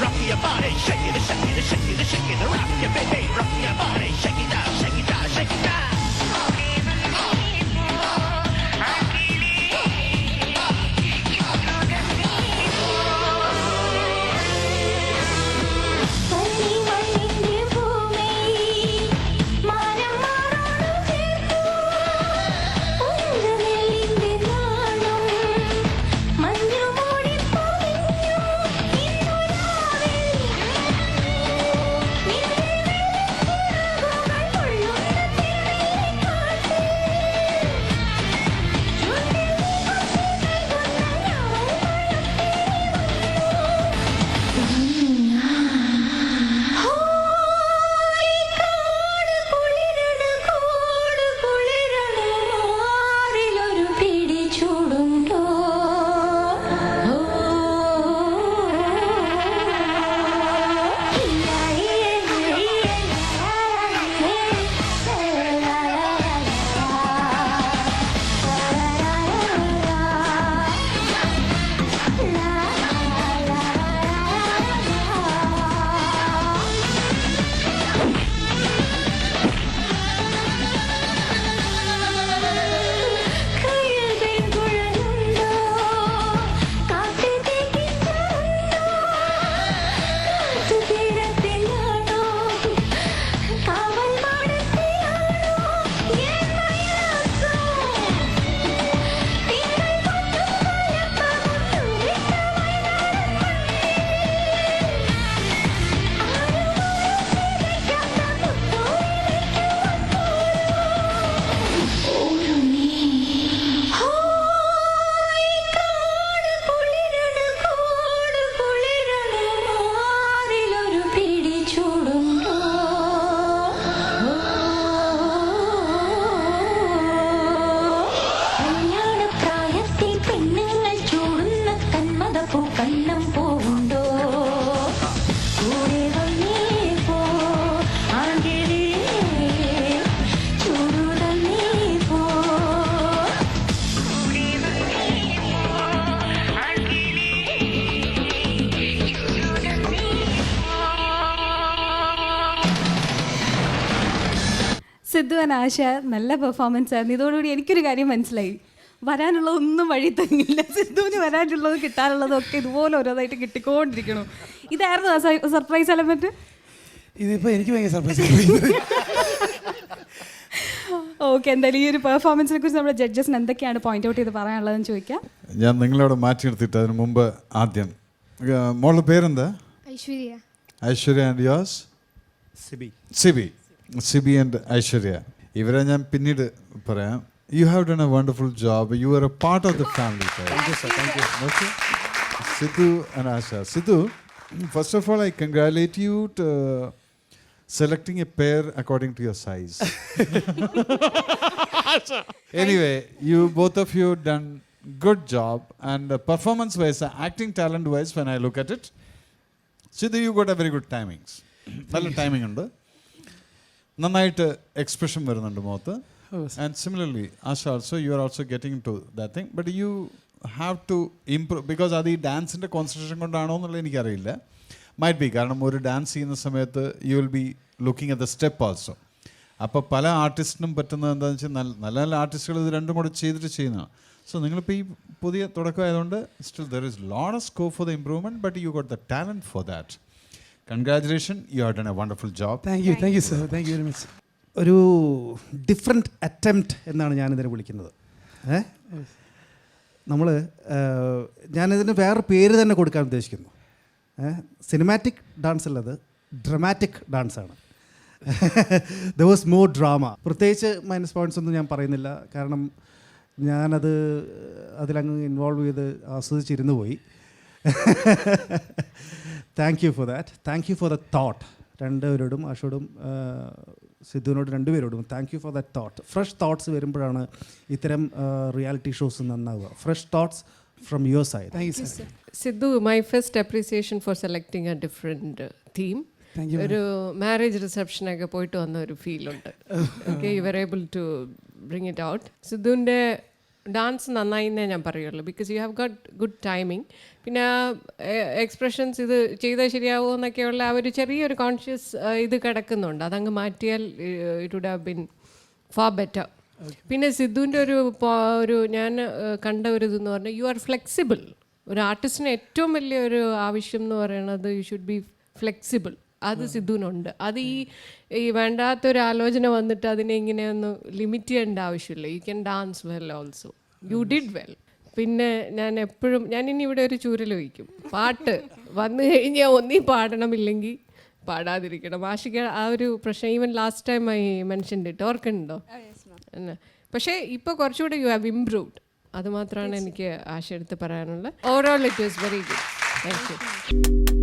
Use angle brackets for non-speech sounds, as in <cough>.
Rock your body, shake it, shake it, shake it, shake it, rock your baby, rock your body, shake it. പോ Sidhu and ആശ നല്ല performance ആയിരുന്നു. ഇതോടുകൂടി എനിക്കൊരു കാര്യം മനസ്സിലായി. വരാനുള്ള ഒന്നും വഴി തന്നില്ല സിദ്ധുവിന് വരാനുള്ളത് കിട്ടാനുള്ളതും ഒക്കെ ഇതുപോലെ ഓരോന്നായിട്ട് കിട്ടിക്കൊണ്ടിരിക്കണു. ഇതായിരുന്നു സർപ്രൈസ് എലമെന്റ് ഇതിപ്പോ എനിക്ക് ഭയങ്കര സർപ്രൈസ് ഓക്കെ എന്തായാലും ഈ ഒരു പെർഫോമൻസിനെ കുറിച്ച് നമ്മുടെ ജഡ്ജസിന് എന്തൊക്കെയാണ് പോയിന്റ് ഔട്ട് ചെയ്ത് പറയാനുള്ളതെന്ന് ചോദിക്കാം. ഞാൻ നിങ്ങളോട് മാറ്റി നിർത്തിയിട്ട് അതിന് മുമ്പ് ആദ്യം. മോളുടെ പേരെന്താ? ഐശ്വര്യ. ഐശ്വര്യ ആൻഡ് യോസ് സിബി. സിബി. സിബി ആൻഡ് ഐശ്വര്യ. ഇവരെ ഞാൻ പിന്നീട് പറയാം. You have done a wonderful job you are a part of the family Sidhu and Asha Sidhu first of all I congratulate you to selecting a pair according to your size <laughs> anyway, you both of you done good job and uh, performance wise, uh, acting talent wise, when I look at it, Siddhu, you got a very good timings. നല്ല timing ഉണ്ട് നന്നായിട്ട് expression വരുന്നുണ്ട് മുഖത്ത് and similarly, Asha, also you are also getting to that thing, but you have to improve because അത് ഈ ഡാൻസിന്റെ concentration കൊണ്ടാണോ എന്നുള്ളത് എനിക്കറിയില്ല. മൈറ്റ് ബി കാരണം ഒരു ഡാൻസ് ചെയ്യുന്ന സമയത്ത് you will be looking at the step also അപ്പോൾ പല ആർട്ടിസ്റ്റിനും പറ്റുന്നത് എന്താണെന്ന് വെച്ചാൽ നല്ല നല്ല നല്ല ആർട്ടിസ്റ്റുകൾ ഇത് രണ്ടും കൂടെ ചെയ്തിട്ട് ചെയ്യുന്നതാണ്. സോ നിങ്ങളിപ്പോൾ ഈ പുതിയ തുടക്കമായതുകൊണ്ട് still there is lot of scope for the improvement but you got the talent for that congratulation you have done a wonderful job thank you thank you sir thank you very much ഒരു different attempt എന്നാണ് ഞാനിതിനെ വിളിക്കുന്നത്. ഏ? നമ്മൾ ഞാനിതിന് വേറെ പേര് തന്നെ കൊടുക്കാൻ ഉദ്ദേശിക്കുന്നു. സിനിമാറ്റിക് ഡാൻസ് അല്ലത് ഡ്രമാറ്റിക് ഡാൻസാണ് ദ വാസ് മോർ ഡ്രാമ പ്രത്യേകിച്ച് മൈനസ് പോയിന്റ്സ് ഒന്നും ഞാൻ പറയുന്നില്ല. കാരണം ഞാനത് അതിലങ്ങ് ഇൻവോൾവ് ചെയ്ത് ആസ്വദിച്ചിരുന്നു പോയി. Thank you for that thank you for the thought രണ്ടുപേരോടും അഷോടും സിദ്ധുവിനോട് രണ്ടുപേരോടും thank you for that thought fresh thoughts വരുമ്പോഴാണ് ഇത്തരം റിയാലിറ്റി ഷോസ് നന്നാവുക. Fresh thoughts from your side Sidhu my first appreciation for selecting a different theme ഒരു marriage റിസപ്ഷനൊക്കെ പോയിട്ട് വന്ന ഒരു ഫീലുണ്ട് ഉണ്ട്. Okay you are able to bring it out സിദ്ധുവിന്റെ dance നന്നായി എന്നേ ഞാൻ പറയുള്ളൂ. Because you have got good timing പിന്നെ എക്സ്പ്രഷൻസ് ഇത് ചെയ്താൽ ശരിയാവുമോ എന്നൊക്കെയുള്ള ആ ഒരു ചെറിയൊരു കോൺഷ്യസ് ഇത് കിടക്കുന്നുണ്ട്. അതങ്ങ് മാറ്റിയാൽ it would have been far better പിന്നെ സിദ്ധുവിന്റെ ഒരു ഒരു ഞാൻ കണ്ട ഒരു ഇതെന്ന് പറഞ്ഞാൽ യു ആർ ഫ്ലെക്സിബിൾ ഒരു ആർട്ടിസ്റ്റിന് ഏറ്റവും വലിയ ഒരു ആവശ്യം എന്ന് പറയുന്നത് യു ഷുഡ് ബി ഫ്ലെക്സിബിൾ അത് സിദ്ധുവിനുണ്ട്. അത് ഈ ഈ വേണ്ടാത്തൊരു ആലോചന വന്നിട്ട് അതിനെ ഇങ്ങനെ ഒന്ന് ലിമിറ്റ് ചെയ്യേണ്ട ആവശ്യമില്ല. You can dance well also you did well പിന്നെ ഞാൻ എപ്പോഴും ഞാൻ ഇനി ഇവിടെ ഒരു ചൂരൽ വയ്ക്കും പാട്ട് വന്നു കഴിഞ്ഞാൽ ഒന്നീ പാടണമില്ലെങ്കിൽ പാടാതിരിക്കണം. ആഷിക ആ ഒരു പ്രശ്നം even last time I mention it ഓർക്കുന്നുണ്ടോ? എന്ന്. പക്ഷേ ഇപ്പോൾ കുറച്ചുകൂടെ യു ഹാവ് ഇംപ്രൂവ്ഡ് അത് മാത്രമാണ് എനിക്ക് ആശ എടുത്ത് പറയാനുള്ളത് overall it was very good thank you